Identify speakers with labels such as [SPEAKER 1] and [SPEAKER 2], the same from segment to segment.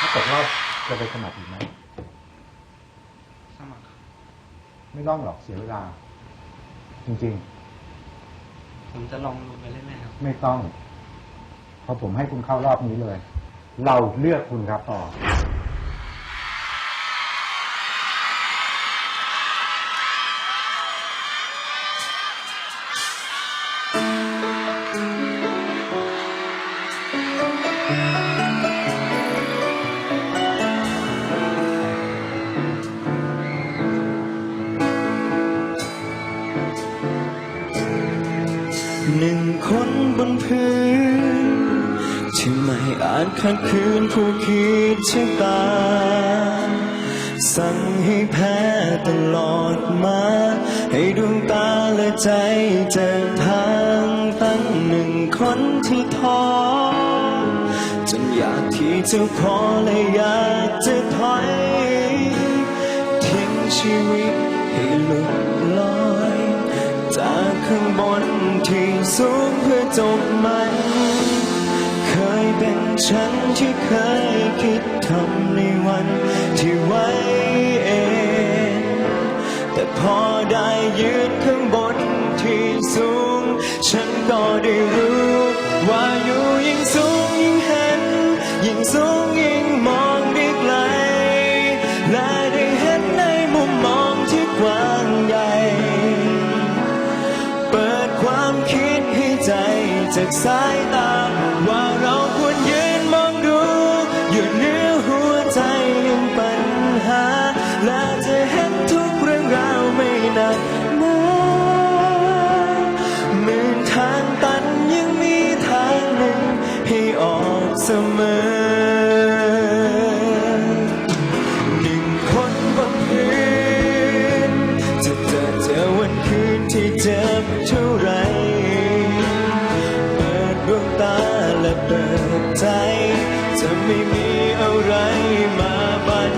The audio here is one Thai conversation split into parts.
[SPEAKER 1] ถ้าตกรอบจะไปสมัครอีกไหม
[SPEAKER 2] สมัครครับ
[SPEAKER 1] ไม่ต้องหรอกเสียเวลา จริง
[SPEAKER 2] ผมจะลองลงไปเล่นไหมครับ
[SPEAKER 1] ๆ ไม่ต้อง เพราะผมให้คุณเข้ารอบนี้เลย เราเลือกคุณครับต่อ
[SPEAKER 3] คนบนพื้นที่ไม่อาจขัดขืนผู้คิดชะตา สั่งให้แพ้ตลอดมา ให้ดวงตาและใจเจอทางตั้งหนึ่งคนที่ท้อจนอยากที่จะพอและอยากจะถอย ทิ้งชีวิตให้หลุดลอย จากข้างบนที่สูงเพื่อจบมัน เคยเป็นฉันที่เคยคิดทำในวันที่ไว้เอง แต่พอได้ยืนข้างบนที่สูง ฉันก็ได้รู้ จากสายตา ว่าเราควรยืนมองดูอยู่เหนือหัวใจยังปัญหา และจะเห็นทุกเรื่องราวไม่นักหนาหมื่นทางตันยังมีทางหนึ่งให้ออกเสมอหนึ่งคนบนพื้นจะเจอเจอวันคืนที่เจ็บเท่าไร และเปิดใจ จะไม่มีอะไรมาบัน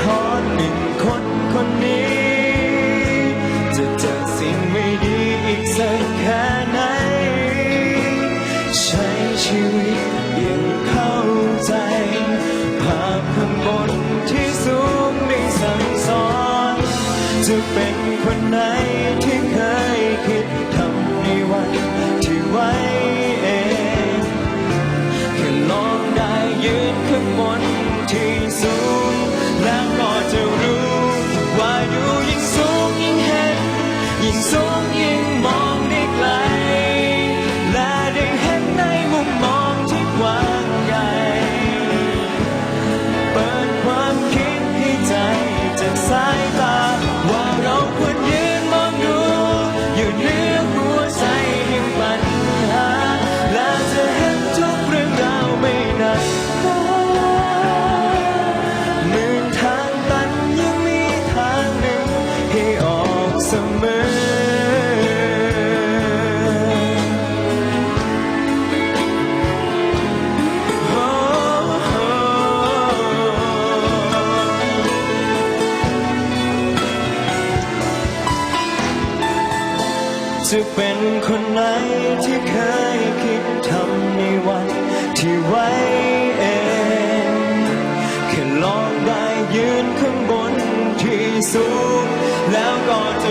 [SPEAKER 3] ทอนหนึ่งคนคนนี้ จะเจอสิ่งไม่ดีอีกสักแค่ไหน ใช้ชีวิตยังเข้าใจ ภาพข้างบนที่สูงได้สั่งสอน จะเป็นคนไหน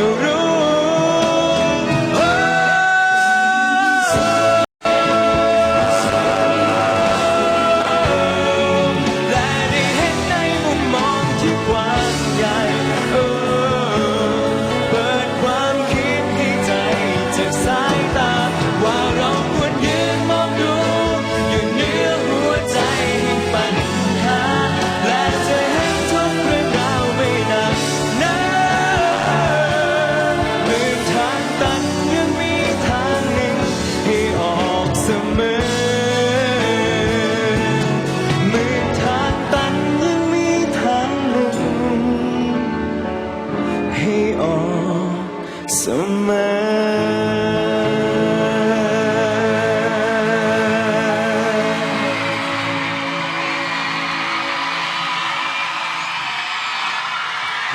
[SPEAKER 3] ก็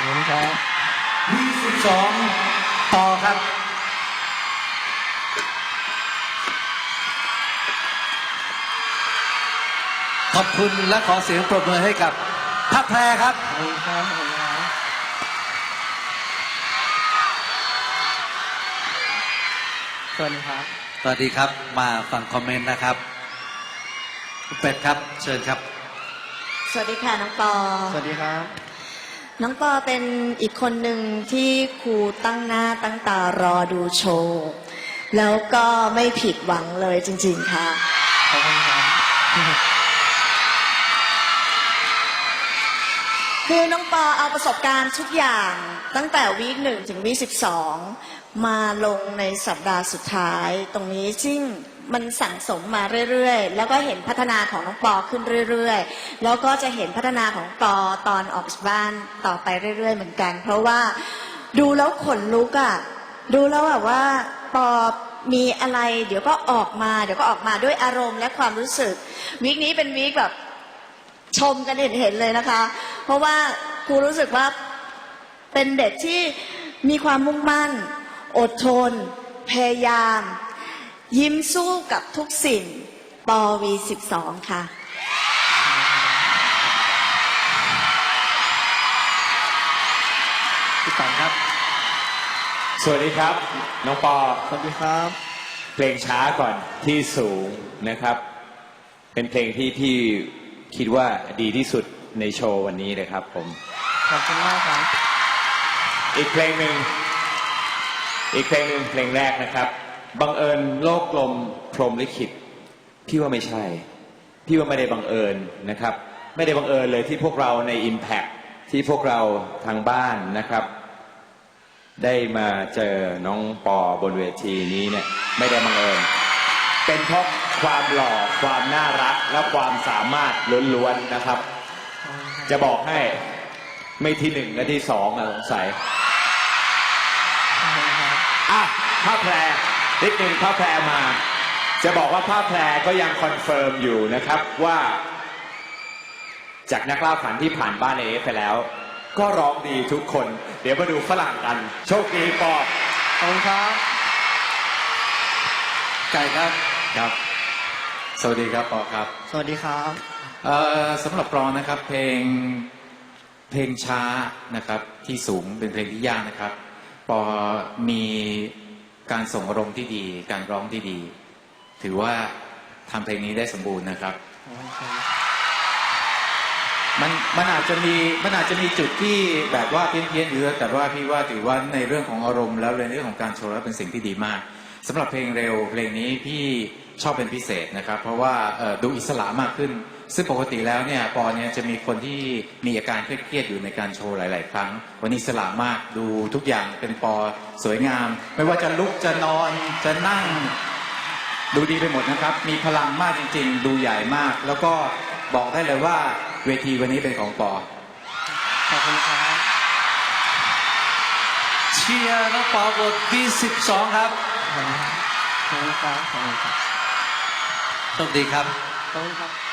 [SPEAKER 3] หมุนครับสองต่อครับ
[SPEAKER 4] ขอบคุณและขอเสียงปรบมือให้กับพระแพรครับ
[SPEAKER 2] สวัสดีครับ
[SPEAKER 4] สวัสดีครับ มาฟังคอมเมนต์นะครับคุเป็ดครับ เชิญครับ
[SPEAKER 5] สวัสดีค่ะน้องปอ
[SPEAKER 2] สวัสดีครับ
[SPEAKER 5] น้องปอเป็นอีกคนหนึ่งที่ครูตั้งหน้าตั้งตารอดูโชว์ แล้วก็ไม่ผิดหวังเลยจริง ๆ ค่ะ
[SPEAKER 2] ขอบคุณครับ
[SPEAKER 5] คือน้องปอเอาประสบการณ์ทุกอย่างตั้งแต่วีคหนึ่งถึงวีคสิบสองมาลงในสัปดาห์สุดท้ายตรงนี้ซึ่ง มันสั่งสมมาเรื่อยๆ แล้วก็เห็นพัฒนาของน้องปอขึ้นเรื่อยๆ แล้วก็จะเห็นพัฒนาของปอตอนออกจากบ้านต่อไปเรื่อยๆ เหมือนกัน เพราะว่าดูแล้วขนลุกอะ่ะ ดูแล้วแบบว่าปอมีอะไร เดี๋ยวก็ออกมา เดี๋ยวก็ออกมาด้วยอารมณ์และความรู้สึก วีคนี้เป็นวีคแบบชมกันเห็นๆเลยนะคะ เพราะว่าครูรู้สึกว่าเป็นเด็กที่มีความมุ่งมั่น อดทน พยายาม ยิ้มสู้กับทุกสิ่งปวี12 ค่ะ
[SPEAKER 2] พี่ต๋องครับ
[SPEAKER 6] สวัสดีครับ น้องปอ
[SPEAKER 2] สวัสดีครับ
[SPEAKER 6] เพลงช้าก่อนที่สูงนะครับ เป็นเพลงที่พี่คิดว่าดีที่สุดในโชว์วันนี้เลยครับผม
[SPEAKER 2] ขอบคุณมากครับ
[SPEAKER 6] อีกเพลงหนึ่งอีกเพลงหนึ่งเพลงแรกนะครับ บังเอิญโลกกลมพรหมลิขิตพี่ว่าไม่ใช่ พี่ว่าไม่ได้บังเอิญนะครับ ไม่ได้บังเอิญเลยที่พวกเราใน Impact ที่พวกเราทางบ้านนะครับ ได้มาเจอน้องปอบนเวทีนี้เนี่ยไม่ได้บังเอิญ เป็นเพราะความหล่อความน่ารักและความสามารถล้วนๆนะครับ จะบอกให้ไม่ที่หนึ่งและที่สองอะสงสัยอะผ้าแพร นิดนึงผ้าแพรมา จะบอกว่าผ้าแพรก็ยังคอนเฟิร์มอยู่นะครับว่า จากนักล่าฝันที่ผ่านบ้านเอฟไปแล้ว ก็ร้องดีทุกคน เดี๋ยวมาดูฝรั่งกัน โชคดีปอบ
[SPEAKER 2] ขอบคุณครับ
[SPEAKER 4] ไก่ครับ
[SPEAKER 7] ครับ สวัสดีครับปอครับ
[SPEAKER 2] สวัสดีครับ
[SPEAKER 7] เอ่อสำหรับปอนะครับเพลงเพลงช้านะครับที่สูงเป็นเพลงที่ยากนะครับ ปอมี การส่งอารมณ์ที่ดี การร้องที่ดี ถือว่าทำเพลงนี้ได้สมบูรณ์นะครับ มันมันอาจจะมีมันอาจจะมีจุดที่แบบว่าเพี้ยนเพี้ยนๆอยู่แต่ว่าพี่ว่าถือว่าในเรื่องของอารมณ์แล้วในเรื่องของการโชว์แล้วเป็นสิ่งที่ดีมากสำหรับเพลงเร็วเพลงนี้พี่ชอบเป็นพิเศษนะครับ เพราะว่าเอ่อดูอิสระมากขึ้น ซึ่งปกติแล้วเนี่ยปอเนี่ยจะมีคนที่มีอาการเครียดๆอยู่ในการโชว์หลาย ๆ ครั้ง วันนี้อิสระมากดูทุกอย่างเป็นปอสวยงาม ไม่ว่าจะลุกจะนอนจะนั่ง ดูดีไปหมดนะครับ มีพลังมากจริง ๆ ดูใหญ่มาก แล้วก็บอกได้เลยว่าเวทีวันนี้เป็นของปอ
[SPEAKER 2] ขอบคุณครับ
[SPEAKER 4] เชียร์น้องปอบท B12 ครับ
[SPEAKER 2] ขอบคุณครับขอบคุณครับ
[SPEAKER 4] โชคดีครับ
[SPEAKER 2] ขอบคุณครับ